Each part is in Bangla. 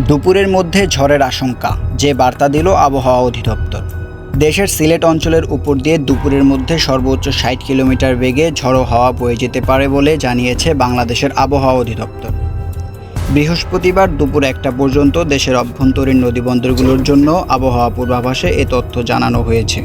দুপুরের মধ্যে ঝড়ের আশঙ্কা, যে বার্তা দিল আবহাওয়া অধিদপ্তর। দেশের সিলেট অঞ্চলের উপর দিয়ে দুপুরের মধ্যে সর্বোচ্চ ষাট কিলোমিটার বেগে ঝড়ো হাওয়া বয়ে যেতে পারে বলে জানিয়েছে বাংলাদেশের আবহাওয়া অধিদপ্তর। বৃহস্পতিবার দুপুর একটা পর্যন্ত দেশের অভ্যন্তরীণ নদীবন্দরগুলোর জন্য আবহাওয়া পূর্বাভাসে এ তথ্য জানানো হয়েছে।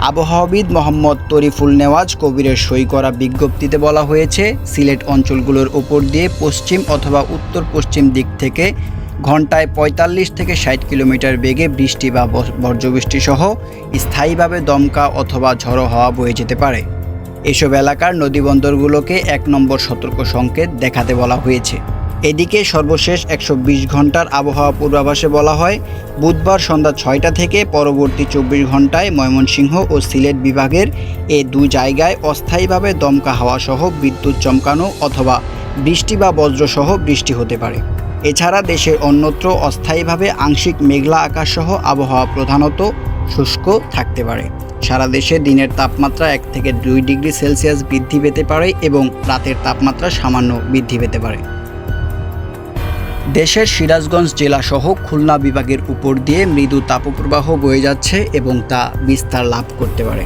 আবহাওয়াবিদ মোহাম্মদ তরিফুল নেওয়াজ কবিরের সই করা বিজ্ঞপ্তিতে বলা হয়েছে, সিলেট অঞ্চলগুলোর উপর দিয়ে পশ্চিম অথবা উত্তর পশ্চিম দিক থেকে ঘন্টায় পঁয়তাল্লিশ থেকে ষাট কিলোমিটার বেগে বৃষ্টি বা ব- বজ্রবৃষ্টি সহ স্থায়ীভাবে দমকা অথবা ঝড়ো হাওয়া বয়ে যেতে পারে। এসব এলাকার নদীবন্দরগুলোকে এক নম্বর সতর্ক সংকেত দেখাতে বলা হয়েছে। এদিকে সর্বশেষ একশো বিশ ঘণ্টার আবহাওয়া পূর্বাভাসে বলা হয়, বুধবার সন্ধ্যা ছয়টা থেকে পরবর্তী চব্বিশ ঘন্টায় ময়মনসিংহ ও সিলেট বিভাগের এ দুই জায়গায় অস্থায়ীভাবে দমকা হাওয়া সহ বিদ্যুৎ চমকানো অথবা বৃষ্টি বা বজ্রসহ বৃষ্টি হতে পারে। এছাড়া দেশের অন্যত্র অস্থায়ীভাবে আংশিক মেঘলা আকাশ সহ আবহাওয়া প্রধানত শুষ্ক থাকতে পারে। সারা দেশে দিনের তাপমাত্রা এক থেকে দুই ডিগ্রি সেলসিয়াস বৃদ্ধি পেতে পারে এবং রাতের তাপমাত্রা সামান্য বৃদ্ধি পেতে পারে। দেশের সিরাজগঞ্জ জেলাসহ খুলনা বিভাগের উপর দিয়ে মৃদু তাপপ্রবাহ বয়ে যাচ্ছে এবং তা বিস্তার লাভ করতে পারে।